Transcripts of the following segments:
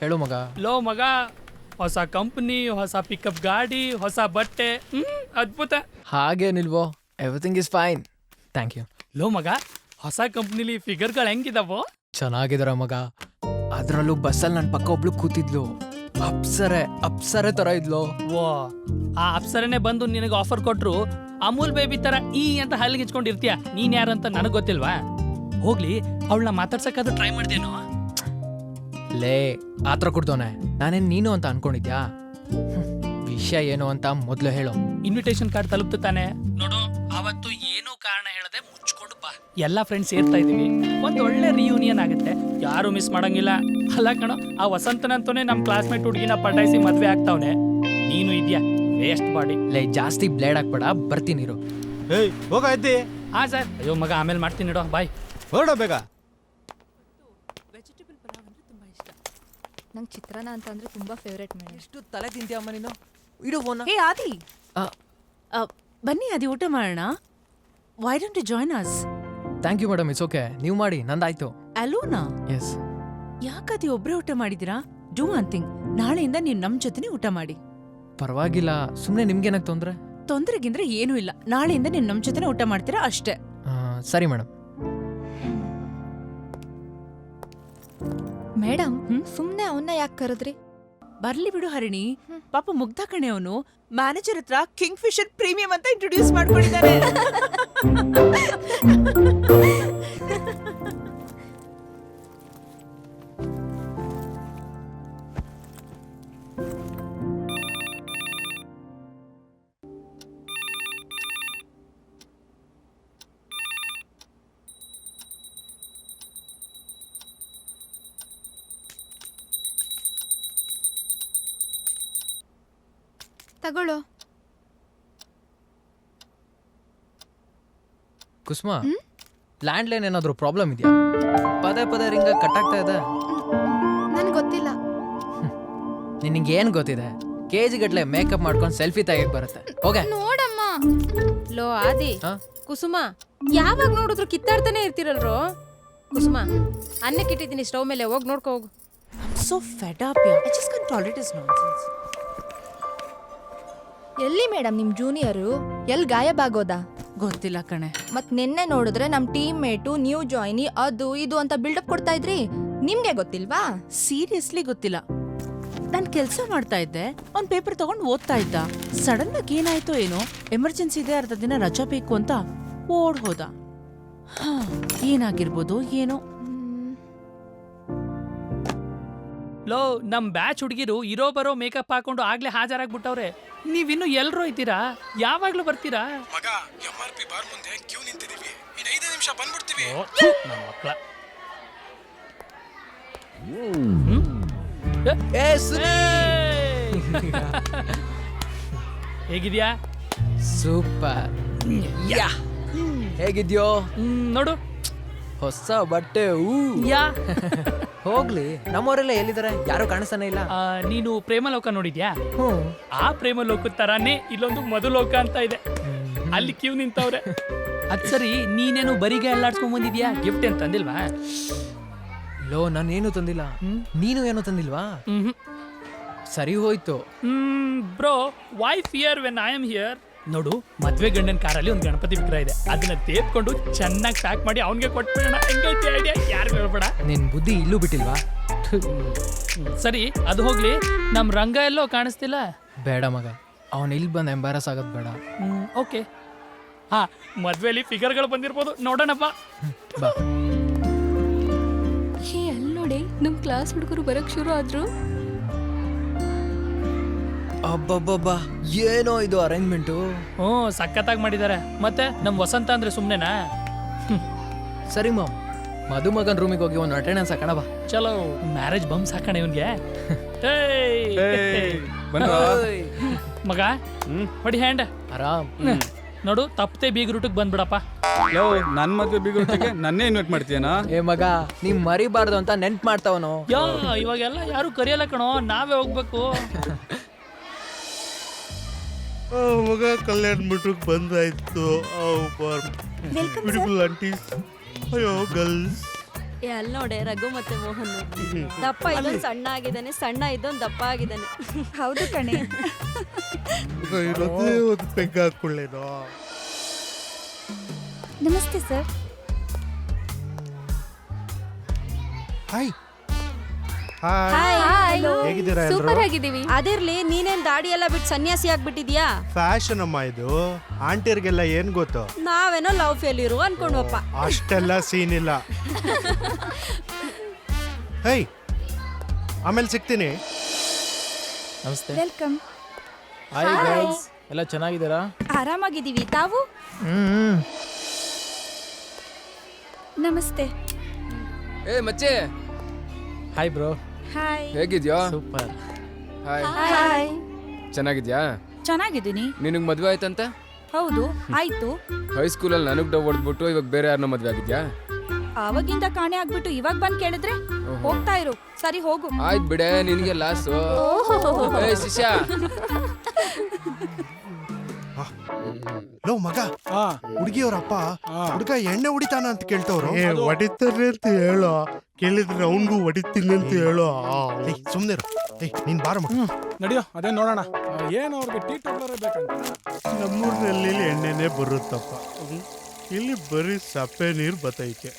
ಹೇಳು ಮಗ. ಲೋ ಮಗ ಹೊಸ ಕಂಪ್ನಿ ಹೊಸ ಪಿಕಪ್ ಗಾಡಿ ಹೊಸ ಬಟ್ಟೆ ಹ್ಮ್ ಅದ್ಭುತ. ಹಾಗೇನಿಲ್ವೋ everything is fine thank you low ಮಗ ಹೊಸ ಕಂಪ್ನಿಲಿ ಫಿಗರ್ಗಳು ಹೆಂಗಿದಾವೋ? ಚೆನ್ನಾಗಿದಾರ ಮಗ. ಅದರಲ್ಲೂ ಬಸ್ಸಲ್ಲಿ ನನ್ನ ಪಕ್ಕ ಒಬ್ಳು ಕೂತಿದ್ಲು. ಅಪ್ಸರೆ ಅಪ್ಸರೆ ತರ ಇದ್ಲು. ಓ ಆ ಅಪ್ಸರನೇ ಬಂದು ನಿನಗೆ ಆಫರ್ ಕೊಟ್ರು ಅಮೂಲ್ ಬೇಬಿ ತರ ಈ ಅಂತ ಹಲ್ಲಿಗಿಚ್ಕೊಂಡಿರ್ತೀಯ ನೀನ್ ಯಾರಂತ ನನಗೆ ಗೊತ್ತಿಲ್ವಾ? ಹೋಗ್ಲಿ ಅವಳನ್ನ ಮಾತಾಡ್ಸಕ್ಕಾದ್ರೂ ಟ್ರೈ ಮಾಡ್ದೇನೋ ಲೇ ಆತ್ರ ಕುಡ್ದೋನೆ ನಾನೇನ್ ನೀನು ಅಂತ ಅನ್ಕೊಂಡಿದ್ಯಾ? ವಿಷಯ ಏನು ಅಂತ ಮೊದ್ಲು ಹೇಳು. ಇನ್ವಿಟೇಷನ್ ಕಾರ್ಡ್ ತಲುಪ್ತು ತಾನೆ? ನೋಡು ಅವತ್ತು ಏನೂ ಕಾರಣ ಹೇಳದೆ ಮುಚ್ಕೊಂಡು ಬಾ. ಎಲ್ಲ ಫ್ರೆಂಡ್ಸ್ ಸೇರ್ತಾ ಇದೀವಿ ಒಂದ್ ಒಳ್ಳೆ ರಿಯೂನಿಯನ್ ಆಗುತ್ತೆ. ಯಾರು ಮಿಸ್ ಮಾಡಂಗಿಲ್ಲ. ಅಲ್ಲ ಕಣೋ ಆ ವಸಂತನಂತೋನೆ ನಮ್ಮ ಕ್ಲಾಸ್ಮೇಟ್ ಹುಡುಗಿನ ಪಟಾಯಿಸಿ ಮದ್ವೆ ಆಗ್ತಾವನೆ. ನೀನು ಇದ್ಯಾ? ವೇಸ್ಟ್ ಬಾಡಿ ಲೇ ಜಾಸ್ತಿ ಬ್ಲೇಡ್ ಹಾಕ್ಬೇಡ ಬರ್ತೀನಿ ಇರು. ಏಯ್ ಹೋಗಾಯ್ತಿ ಹಾ ಸರ್. ಅಯ್ಯೋ ಮಗ ಆಮೇಲೆ ಮಾಡ್ತೀನಿ ಇಡೋ ಬಾಯ್ ಹೊರಡ ಬೇಗ. ವೆಜಿಟೇಬಲ್ ಪಲಾವ್ ಅಂದ್ರೆ ತುಂಬಾ ಇಷ್ಟ. ನಂಗೆ ಚಿತ್ರಾನ್ನ ಅಂತ ಅಂದ್ರೆ ತುಂಬಾ ಫೇವ್ರೇಟ್ ಮೇಡಮ್. ಎಷ್ಟು ತಲೆ ತಿಂತೀಯಮ್ಮ ನೀನು? ಇಡು ಫೋನ್ ಹೇ ಆದಿ. ಆ, ಬನ್ನಿ ಆದಿ ಊಟ ಮಾಡೋಣ. Why don't you join us thank you madam it's okay ನೀವು ಮಾಡಿ ನಂದಾಯ್ತು. ಅಲೋನಾ? ಎಸ್ ಯಾಕಾದಿ ಒಬ್ಬರೇ ಊಟ ಮಾಡಿದಿರಾ ಡೂ ಒನ್ ಥಿಂಗ್ ನಾಳೆಯಿಂದ ನೀವು ನಮ್ಮ ಜೊತೆನೇ ಊಟ ಮಾಡಿ. ಪರವಾಗಿಲ್ಲ. ಸುಮ್ಮನೆ ನಿಮ್ಗೇನಾಗ ತೊಂದರೆ? ತೊಂದರೆಗಿಂದ್ರೆ ಏನೂ ಇಲ್ಲ. ನಾಳೆಯಿಂದ ನೀವು ನಮ್ಮ ಜೊತೆನೇ ಊಟ ಮಾಡ್ತೀರಾ ಅಷ್ಟೇ. ಸರಿ ಮೇಡಮ್ ಮೇಡಮ್? ಸುಮ್ನೆ ಅವನ್ನ ಯಾಕೆ ಕರೆದ್ರಿ? ಬರ್ಲಿ ಬಿಡು ಹರಿಣಿ. ಪಾಪ ಮುಗ್ಧ ಕಣೆ ಅವನು. ಮ್ಯಾನೇಜರ್ ಹತ್ರ ಕಿಂಗ್ ಫಿಶರ್ ಪ್ರೀಮಿಯಂ ಅಂತ ಇಂಟ್ರೊಡ್ಯೂಸ್ ಮಾಡ್ಕೊಂಡಿದ್ದಾನೆ. ತಗೊಳ್ಳೋ. ಕುಸುಮಾ ಲ್ಯಾಂಡ್ ಲೈನ್ ಏನಾದರೂ ಪ್ರಾಬ್ಲಮ್ ಇದೆಯಾ? ಪದೇ ಪದೇ ರಿಂಗ ಕಟ್ ಆಗ್ತಾ ಇದೆ ನನ್ಗೆ ಗೊತ್ತಿಲ್ಲ. ನಿನಗೆ ಏನು ಗೊತ್ತಿದೆ? ಕೆ ಜಿ ಗಟ್ಲೆ ಮೇಕಪ್ ಮಾಡ್ಕೊಂಡು ಸೆಲ್ಫಿ ತೆಗಿಯಕ್ ಬರುತ್ತೆ. ಓಕೆ ನೋಡಮ್ಮ. ಲೋ ಆದಿ. ಹಾ? ಕುಸುಮ ಯಾವಾಗ ನೋಡಿದ್ರು ಕಿತ್ತಾಡ್ತಾನೆ ಇರ್ತಿರಲ್ರೋ? ಕುಸುಮ ಅನ್ನಕ್ಕಿಟ್ಟಿದ್ದೀನಿ ಸ್ಟವ್ ಮೇಲೆ ಹೋಗಿ ನೋಡ್ಕೋ ಹೋಗು. So fed up ya I just can't tolerate is nonsense ಎಲ್ಲಿ ಮೇಡಮ್ ನಿಮ್ ಜೂನಿಯರು? ಎಲ್ಲಿ ಗಾಯಬಾಗೋದ ಗೊತ್ತಿಲ್ಲ ಕಣೆ. ಮತ್ ನಿನ್ನೆ ನೋಡಿದ್ರೆ ನಮ್ ಟೀಮ್ ಮೇಟು ನ್ಯೂ ಜಾಯ್ನಿ ಅದು ಇದು ಅಂತ ಬಿಲ್ಡಪ್ ಕೊಡ್ತಾ ಇದ್ರಿ? ನಿಮ್ಗೆ ಗೊತ್ತಿಲ್ವಾ? ಸೀರಿಯಸ್ಲಿ ಗೊತ್ತಿಲ್ಲ. ನಾನು ಕೆಲಸ ಮಾಡ್ತಾ ಇದ್ದೆ ಅವ್ನ್ ಪೇಪರ್ ತಗೊಂಡು ಓದ್ತಾ ಇದ್ದ. ಸಡನ್ ಆಗಿ ಏನಾಯ್ತೋ ಏನೋ ಎಮರ್ಜೆನ್ಸಿ ಇದೆ ಅರ್ಧ ದಿನ ರಜಾ ಬೇಕು ಅಂತ ಓಡ್ ಹೋದ ಹಾ, ಏನಾಗಿರ್ಬೋದು ಏನೋ. ಲೋ ನಮ್ ಬ್ಯಾಚ್ ಹುಡುಗಿರು ಇರೋ ಬರೋ ಮೇಕಪ್ ಹಾಕೊಂಡು ಆಗ್ಲೇ ಹಾಜರಾಗ್ಬಿಟ್ಟವ್ರೆ. ನೀವಿನ್ನು ಎಲ್ರು ಇದ್ದೀರಾ? ಯಾವಾಗ್ಲೂ ಬರ್ತೀರಾ? ಮಗ ಎಂ ಆರ್ ಪಿ ಬಾರ್ ಮುಂದೆ ಕ್ಯೂ ನಿಂತಿದೀವಿ. ಇನ್ ಐದೇ ನಿಮಿಷ ಬಂದ್ಬಿಡ್ತೀವಿ. ಓ, ಥು, ನನ್ ಮಕ್ಳ. ಹ್ಮ್? ಏಯ್! ಹೇಗಿದ್ಯಾ? ಸೂಪರ್. ಯಾ! ಹೇಗಿದ್ಯೋ? ಹ್ಮ್, ನೋಡು. ಹೊಸ ಬಟ್ಟೆ ಊ! ಯಾ! ಹೋಗ್ಲಿ ನಮ್ಮವರೆಲ್ಲ ಎಲ್ಲಿದ್ದಾರೆ? ಯಾರು ಕಾಣಿಸ್ತಾನೆ ಇಲ್ಲ. ಆ, ನೀನು ಪ್ರೇಮಲೋಕ ನೋಡಿದ್ಯಾ? ಹ್ಞೂ. ಆ ಪ್ರೇಮಲೋಕ ತರಾನೇ ಇಲ್ಲೊಂದು ಮಧುಲೋಕ ಅಂತ ಇದೆ. ಅಲ್ಲಿ ಕ್ಯೂ ನಿಂತವ್ರೆ. ಅದ್ ಸರಿ ನೀನೇನು ಬರಿಗೆ ಅಲ್ಲಾಡ್ಸ್ಕೊಂಡ್ ಬಂದಿದ್ಯಾ? ಗಿಫ್ಟ್ ಏನ್ ತಂದಿಲ್ವಾ? ಲೋ ನಾನೇನು ತಂದಿಲ್ಲ. ನೀನು ಏನು ತಂದಿಲ್ವಾ? ಸರಿ ಹೋಯ್ತು. ಹ್ಮ್ bro why fear when I am here ನೋಡು ಮದ್ವೆ ಗಂಡನ ಕಾರಲ್ಲಿ ಒಂದು ಗಣಪತಿ ವಿಗ್ರಹ ಇದೆ. ಅದನ್ನ ತೇಪ್ಕೊಂಡು ಚೆನ್ನಾಗಿ ಪ್ಯಾಕ್ ಮಾಡಿ ಅವನಿಗೆ ಕೊಟ್ಬಿಡೋಣ. ಹೆಂಗೈತಿ ಐಡಿಯಾ ಯಾರು ಹೇಳ್ಬೇಡ. ನಿನ್ ಬುದ್ಧಿ ಇಲ್ಲೂ ಬಿಟ್ಟಿಲ್ವಾ? ಥು, ಸರಿ ಅದು ಹೋಗ್ಲಿ. ನಮ್ ರಂಗ ಎಲ್ಲೋ ಕಾಣಿಸ್ತಿಲ್ಲ. ಬೇಡ ಮಗ ಅವನ್ ಇಲ್ಲಿ ಬಂದು ಎಂಬಾರಸ್ ಆಗೋದ್ ಬೇಡ. ಹ್ಮ್ ಓಕೆ ಹಾ ಮದ್ವೆಲಿ ಫಿಗರ್ಗಳು ಬಂದಿರ್ಬೋದು. ನೋಡೋಣಪ್ಪ. ಬಾ. ಹೇ ಅಲ್ಲಿ ನೋಡಿ ನಮ್ ಕ್ಲಾಸ್ ಹುಡುಗರು ಬರಕ್ ಶುರು ಆದ್ರು. ಅಬ್ಬಬ್ಬಬ್ಬಾ ಏನೋ ಇದು ಅರೇಂಜ್ಮೆಂಟು ಹ್ಞೂ ಸಖತ್ತಾಗಿ ಮಾಡಿದ್ದಾರೆ ಮತ್ತೆ ನಮ್ಮ ವಸಂತ ಅಂದ್ರೆ ಸುಮ್ಮನೆನಾ ಸರಿ ಮಾಮ್ ಮಧುಮಗನ್ ರೂಮಿಗೆ ಹೋಗಿ ಒಂದು ಅಟೆಂಡೆನ್ಸ್ ಹಾಕೋಣ ಬಾ. ಚಲೋ ಮ್ಯಾರೇಜ್ ಬಂಬ್ ಸಾಕಣ ಇವನ್ಗೆ. ಓಯ್ ಮಗ ಹೊಡಿ ಹ್ಯಾಂಡ್ ಆರಾಮ್. ನೋಡು ತಪ್ಪದೆ ಬೀಗ್ ರೂಟಿಗೆ ಬಂದ್ಬಿಡಪ್ಪ. ಲೋ ನನ್ ಮದ್ವೆ ಬಿಗೋತಿಗೆ ನನ್ನೇ ಇನ್ವೈಟ್ ಮಾಡ್ತೀಯನಾ? ಏ ಮಗ ನೀವ್ ಮರಿಬಾರ್ದು ಅಂತ ನೆನ್ಪ್ ಮಾಡ್ತಾವನು. ಯಾ ಇವಾಗೆಲ್ಲ ಯಾರು ಕರಿಯಲ್ಲ ಕಣೋ ನಾವೇ ಹೋಗ್ಬೇಕು. ಮಗ ಕಲ್ಯಾಣ ಮಠಕ್ಕೆ ಬಂದಾಯ್ತು. ಬ್ಯೂಟಿಫುಲ್ ಆಂಟೀಸ್ ಅಯ್ಯೋ ಗರ್ಲ್ಸ್ ಅಲ್ಲಿ ನೋಡೆ ರಘು ಮತ್ತೆ ಮೋಹನ್. ದಪ್ಪ ಇದೊಂದು ಸಣ್ಣ ಆಗಿದ್ದಾನೆ ಸಣ್ಣ ಇದೊಂದು ದಪ್ಪ ಆಗಿದ್ದಾನೆ. ಹೌದು ಕಣೆ. ಇರೋದೇ ಒಂದು ಪೆಗ್ ಹಾಕೊಳ್ಳೇನೋ ನಮಸ್ತೆ ಸರ್ ಹಾಯ್ ಹಾಯ್ ಹೇಗಿದ್ದೀರಾ ಎಲ್ರು ಆಗಿದ್ದೀವಿ. ಅದಿರ್ಲಿ ನೀನೇನ್ ದಾಡಿ ಎಲ್ಲ ಬಿಟ್ಟು ಸನ್ಯಾಸಿ ಆಗ್ಬಿಟ್ಟಿದ್ಯಾ? ಫ್ಯಾಷನ್ ಅಮ್ಮ ಇದು. ಆಂಟಿಯರ್ಗೆಲ್ಲ ಏನ್ ಗೊತ್ತು? ನಾವೇನೋ ಲವ್ ಫೇಲ್ಯೂರು ಅನ್ಕೊಂಡ್ವಪ್ಪ. ಅಷ್ಟೆಲ್ಲ ಸೀನ್ ಇಲ್ಲ. ಹೇ ಆಮೇಲೆ ಸಿಗ್ತೀನಿ. ನಮಸ್ತೆ. ವೆಲ್ಕಮ್ ಹಾಯ್ ಗೈಸ್ ಎಲ್ಲ ಚೆನ್ನಾಗಿದ್ದೀರಾ? ಆರಾಮಾಗಿದ್ದೀವಿ. ತಾವು? ಹ್ಮ್ ನಮಸ್ತೆ. ಏ ಮಚ್ಚೆ. ಹಾಯ್ ಬ್ರೋ ಹಾಯ್ ಹೇಗಿದ್ಯಾ? ಸೂಪರ್ ಹಾಯ್ ಹಾಯ್ ಚೆನ್ನಾಗಿದ್ಯಾ? ಚೆನ್ನಾಗಿದ್ದೀನಿ. ನಿನಗೆ ಮದುವೆ ಆಯ್ತಂತ? ಹೌದು ಆಯ್ತು. ಹೈಸ್ಕೂಲಲ್ಲಿ ನನಗೆ ಡವ್ ಹೊಡೆದ್ಬಿಟ್ಟು ಇವಾಗ ಬೇರೆ ಯಾರನ್ನ ಮದುವೆ ಆಗಿದ್ಯಾ? ಆವಾಗಿಂದ ಕಾಣೆ ಆಗ್ಬಿಟ್ಟು ಇವಾಗ ಬಂದ್ ಕೇಳಿದ್ರೆ ಹೋಗ್ತಾ ಇರು. ಸರಿ ಹೋಗು. ಆಯ್ತು ಬಿಡೆ ನಿನಗೆ ಲಾಸು ಶಿಷ್ಯ. ಲೋ ಮಗ ಆ. ಹುಡುಗಿಯವ್ರ ಅಪ್ಪ ಹುಡುಗ ಎಣ್ಣೆ ಹೊಡಿತಾನ ಅಂತ ಕೇಳ್ತವ್ರು. ಹೊಡಿತಾರೆ ಅಂತ ಹೇಳೋ. ಕೇಳಿದ್ರೆ ಅವನ್ಗೂ ಹೊಡಿತೀನಿ ಅಂತ ಹೇಳೋ. ಸುಮ್ನೆ ನೀನ್ ಬಾರ ಮಗ. ನಡಿಯೋ ಅದೇ ನೋಡೋಣ. ಏನು ಅವ್ರಿಗೆ ಟೀ ಟೋಬ್ಲರೇ ಬೇಕಂತ? ನಮ್ಮೂರಿನಲ್ಲಿ ಎಣ್ಣೆನೆ ಬರುತ್ತಪ್ಪ. ಇಲ್ಲಿ ಬರೀ ಸಪ್ಪೆ ನೀರು ಬತ್ತೈತೆ.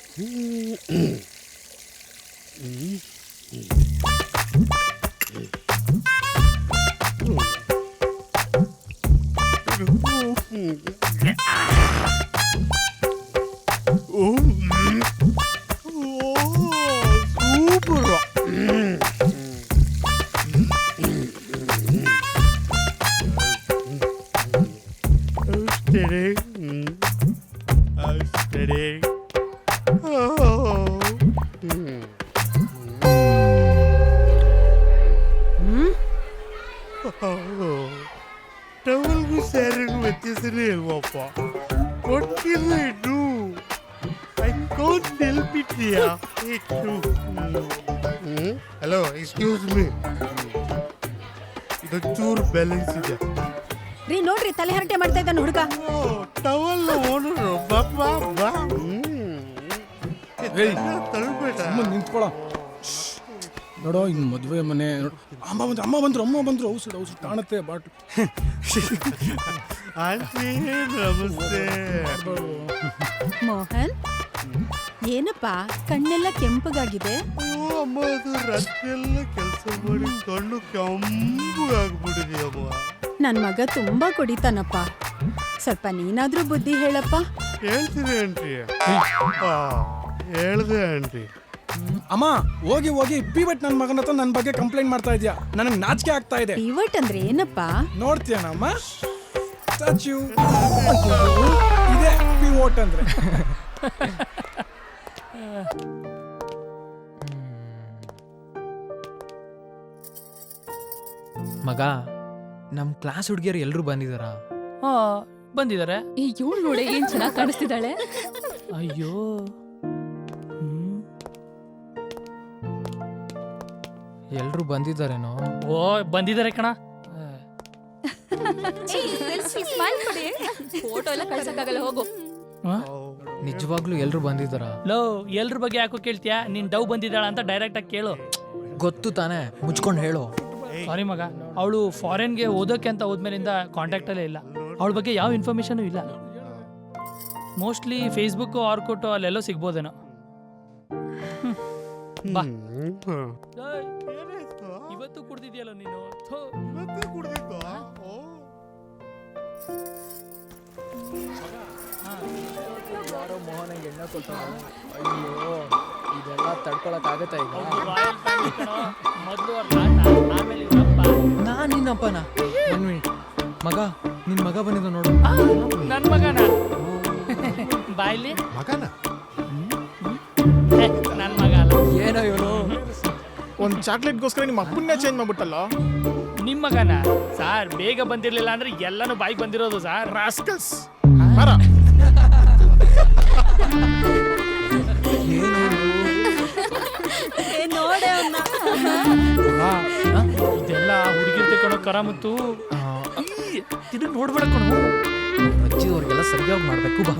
steady. Mm. Oh, steady. Oh. Mm. టవల్కు శారీకు వచ్చేసిన ఏమప్ప కొట్టిల్లేడు I can't help it hello excuse me ఇది చూర్ బ్యాలెన్స్ ಇದೆ ರೀ ನೋಡ್ರಿ ತಲೆ ಹರಟೆ ಮಾಡ್ತಾ ಇದ್ದಾನೆ ಹುಡುಗ. ಟವಲ್ ಬಾಬಾ ಬಾ ತಳ್ಬೇಡ ನೋಡೋ ಮದುವೆ ಮನೆ ಅಮ್ಮ ಬಂದ್ರು ಅಮ್ಮ ಬಂದ್ರು ಅಮ್ಮ ಬಂದ್ರು. ಔಷಧ ಔಷಧ ಕಾಣುತ್ತೆ ಬಾಟ್ಲು. ಆಂಟಿ ನಮಸ್ತೆ. ಮೋಹನ್ ಏನಪ್ಪ ಕಣ್ಣೆಲ್ಲ ಕೆಂಪಗಾಗಿದೆ? ಅಯ್ಯೋ ಅಮ್ಮ ಅದು ರಾತ್ರಿಯೆಲ್ಲ ಕೆಲಸ ಮಾಡಿ ಕಣ್ಣು ಕೆಂಪಗಾಗ್ಬಿಟ್ಟಿದೆ ಅಮ್ಮ ನನ್ ಮಗ ತುಂಬಾ ಕುಡಿತಾನಪ್ಪ. ಸ್ವಲ್ಪ ನೀನಾದ್ರೂ ಬುದ್ಧಿ ಹೇಳಪ್ಪ. ಹೇಳ್ತೀನಿ ಆಂಟಿ. ಹೇಳ್ದೆ ಆಂಟಿ. ಅಮ್ಮ ಹೋಗಿ ಹೋಗಿ ಪಿವಟ್ ನನ್ನ ಮಗನ ಹತ್ರ ನನ್ನ ಬಗ್ಗೆ ಕಂಪ್ಲೇಂಟ್ ಮಾಡ್ತಾ ಇದ್ಯಾ? ನನಗೆ ನಾಚಿಕೆ ಆಗ್ತಾ ಇದೆ. ಪಿವಟ್ ಅಂದ್ರೆ ಏನಪ್ಪ? ನೋಡ್ತೀಯನಮ್ಮ ಸ್ಟ್ಯಾಚ್ಯೂ. ಇದೆ ಪಿವಟ್ ಅಂದ್ರೆ. ಮಗ ನಮ್ ಕ್ಲಾಸ್ ಹುಡುಗಿಯರು ಎಲ್ಲರೂ ಬಂದಿದಾರಾ? ಹಾ ಬಂದಿದ್ದಾರೆ ಈ ಇವಳು ನೋಡಿ ಏನ್ ಚೆನ್ನಾಗಿ ಕಾಣಿಸ್ತಿದ್ದಾಳೆ? ಅಯ್ಯೋ. ಹ್ಮ್. ಎಲ್ರು ಬಂದಿದ್ದಾರೇನೋ ಓ ಬಂದಿದ್ದಾರೆ ಕಣ. ಫೋಟೋ ಎಲ್ಲ ಕಳ್ಸಕ್ಕಾಗಲ್ಲ ಹೋಗು. ನಿಜವಾಗ್ಲೂ ಎಲ್ರು ಬಂದಿದ್ದಾರಾ? ಲೋ ಎಲ್ರ ಬಗ್ಗೆ ಯಾಕೋ ಕೇಳ್ತೀಯಾ? ನೀನ್ ಡವ್ ಬಂದಿದ್ದಾಳ ಅಂತ ಡೈರೆಕ್ಟ್ ಆಗಿ ಕೇಳು. ಗೊತ್ತು ತಾನೇ ಮುಚ್ಕೊಂಡು ಹೇಳು. ಸಾರಿ ಮಗ ಅವಳು ಫಾರಿನ್ಗೆ ಓದೋಕೆ ಅಂತ ಹೋದ್ಮೇಲಿಂದ ಕಾಂಟ್ಯಾಕ್ಟ್ ಅಲ್ಲೇ ಇಲ್ಲ. ಅವಳ ಬಗ್ಗೆ ಯಾವ ಇನ್ಫಾರ್ಮೇಶನ್ ಇಲ್ಲ. ಮೋಸ್ಟ್ಲಿ ಫೇಸ್ಬುಕ್ ಆರ್ಕೋಟು ಅಲ್ಲೆಲ್ಲೋ ಸಿಗ್ಬೋದೇನೋ. ಹ್ಮ್. ಬಾ. ಏಯ್, ಇವತ್ತು ಕುಡ್ದಿದ್ಯಲ್ಲ ನೀನು? ಥು. ಅಯ್ಯೋ ಇದೆಲ್ಲ ತಡ್ಕೊಳಕ್ ಆಗತ್ತಾ ಈಗ? ಇದೆಲ್ಲ family ಕಣೋ. ಮೊದ್ಲು ಅವ್ರ್ ಆಮೇಲೆ. ನಾನ್ ನಿನ್ನಪ್ಪನ? ಒಂದ್ ಮಿನಿಟ್ ಮಗ ನಿನ್ ಮಗ ಬಂದಿದ್ದ ನೋಡು. ಆ, ನನ್ ಮಗನ? ಬಾಯ್ಲಿ? ಮಗನ? ನನ್ನ ನನ್ ಮಗ ಅಲ್ಲ. ಏನೋ ಇವನು? ಒಂದು ಚಾಕ್ಲೇಟ್ಗೋಸ್ಕರ ನಿಮ್ಮ ಅಪ್ಪನ್ನ ಚೇಂಜ್ ಮಾಡ್ಬಿಟ್ಟಲ್ಲ? ನಿಮ್ಮ ಮಗನ? ಸಾರ್ ಬೇಗ ಬಂದಿರಲಿಲ್ಲ ಅಂದ್ರೆ ಎಲ್ಲಾನು ಬಾಯಿಗೆ ಬಂದಿರೋದು ಸಾರ್. ರಾಸ್ಕಸ್ ನೋಡೆ ಹುಡುಗಿರ್ತೆ ಮತ್ತು ತಿರುಗಿ ನೋಡ್ಬೇಡ ಕಣೋ. ಅಜ್ಜಿ ಅವ್ರಿಗೆಲ್ಲ ಸರಿಯಾಗಿ ಮಾಡ್ಬೇಕು ಬಾ.